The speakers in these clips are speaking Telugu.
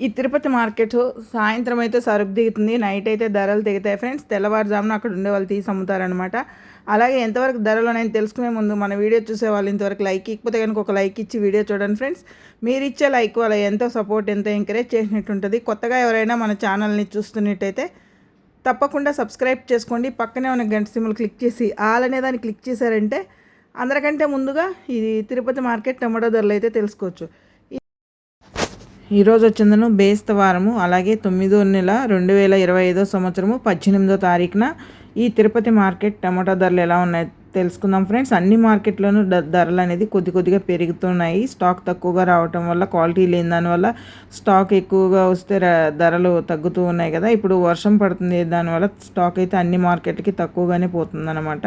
ఈ తిరుపతి మార్కెట్ సాయంత్రం అయితే సరుకు దిగుతుంది నైట్ అయితే ధరలు దిగుతాయి ఫ్రెండ్స్. తెల్లవారుజామున అక్కడ ఉండే వాళ్ళు తీసి అమ్ముతారనమాట అలాగే ఎంతవరకు ధరలు నేను తెలుసుకునే ముందు మన వీడియో చూసే వాళ్ళు ఇంతవరకు లైక్ ఇకపోతే కనుక ఒక లైక్ ఇచ్చి వీడియో చూడండి ఫ్రెండ్స్. మీరు ఇచ్చే లైక్ వల్ల ఎంతో సపోర్ట్ ఎంతో ఎంకరేజ్ చేసినట్టు ఉంటుంది కొత్తగా ఎవరైనా మన ఛానల్ని చూస్తున్నట్టయితే తప్పకుండా సబ్స్క్రైబ్ చేసుకోండి. పక్కనే ఉన్న గంట సిమ్లు క్లిక్ చేసి ఆల్ అనే దాన్ని క్లిక్ చేశారంటే అందరికంటే ముందుగా ఇది తిరుపతి మార్కెట్ టమాటో ధరలు అయితే తెలుసుకోవచ్చు. ఈరోజు వచ్చిందను బేస్త వారము అలాగే తొమ్మిదో నెల రెండు వేల ఇరవై ఐదో సంవత్సరము పద్దెనిమిదో తారీఖున ఈ తిరుపతి మార్కెట్ టమాటా ధరలు ఎలా ఉన్నాయి? తెలుసుకుందాం ఫ్రెండ్స్. అన్ని మార్కెట్లోనూ ధరలు అనేది కొద్ది కొద్దిగా పెరుగుతున్నాయి. స్టాక్ తక్కువగా రావటం వల్ల క్వాలిటీ లేని దానివల్ల స్టాక్ ఎక్కువగా వస్తే ధరలు తగ్గుతూ ఉన్నాయి కదా. ఇప్పుడు వర్షం పడుతుంది దానివల్ల స్టాక్ అయితే అన్ని మార్కెట్కి తక్కువగానే పోతుందన్నమాట.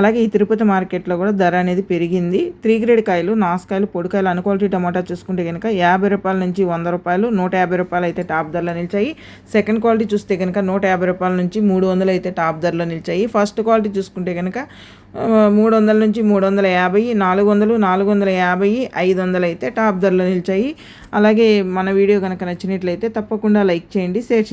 అలాగే ఈ తిరుపతి మార్కెట్లో కూడా ధర అనేది పెరిగింది. త్రీ గ్రేడ్ కాయలు నాసుకాయలు పొడికాయలు అన్క్వాలిటీ టమాటా చూసుకుంటే కనుక యాభై రూపాయల నుంచి వంద రూపాయలు నూట యాభై రూపాయలు అయితే టాప్ ధరలో నిలిచాయి. సెకండ్ క్వాలిటీ చూస్తే కనుక నూట యాభై రూపాయల నుంచి మూడు వందలు అయితే టాప్ ధరలో నిలిచాయి. ఫస్ట్ క్వాలిటీ చూసుకుంటే కనుక మూడు వందల నుంచి మూడు వందల యాభై నాలుగు వందలు నాలుగు వందల యాభై ఐదు వందలు అయితే టాప్ ధరలో నిలిచాయి. అలాగే మన వీడియో కనుక నచ్చినట్లయితే తప్పకుండా లైక్ చేయండి షేర్ చేయండి.